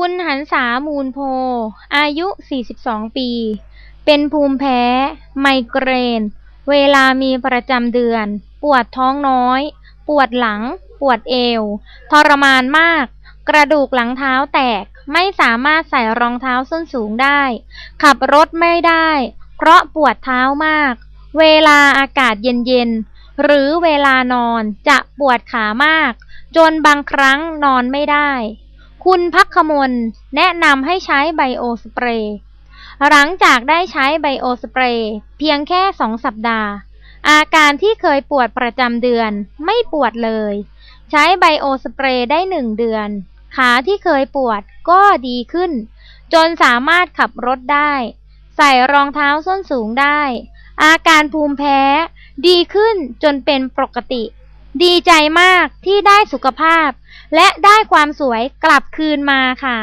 คุณหันษามูลโพ อายุ 42 ปี เป็นภูมิแพ้ ไมเกรน เวลามีประจำเดือน ปวดท้องน้อย ปวดหลัง ปวดเอว ทรมานมาก กระดูกหลังเท้าแตก ไม่สามารถใส่รองเท้าส้นสูงได้ ขับรถไม่ได้ เพราะปวดเท้ามาก เวลาอากาศเย็นๆ หรือเวลานอนจะปวดขามาก จนบางครั้งนอนไม่ได้ คุณพักขมลแนะนำให้ใช้ไบโอสเปรย์หลังจากได้ใช้ไบโอสเปรย์เพียงแค่สองสัปดาห์ อาการที่เคยปวดประจำเดือนไม่ปวดเลย ใช้ไบโอสเปรย์ได้หนึ่งเดือน ขาที่เคยปวดก็ดีขึ้น จนสามารถขับรถได้ ใส่รองเท้าส้นสูงได้ อาการภูมิแพ้ ดีขึ้นจนเป็นปกติ ดีใจมากที่ได้สุขภาพ และได้ความสวยกลับคืนมาค่ะ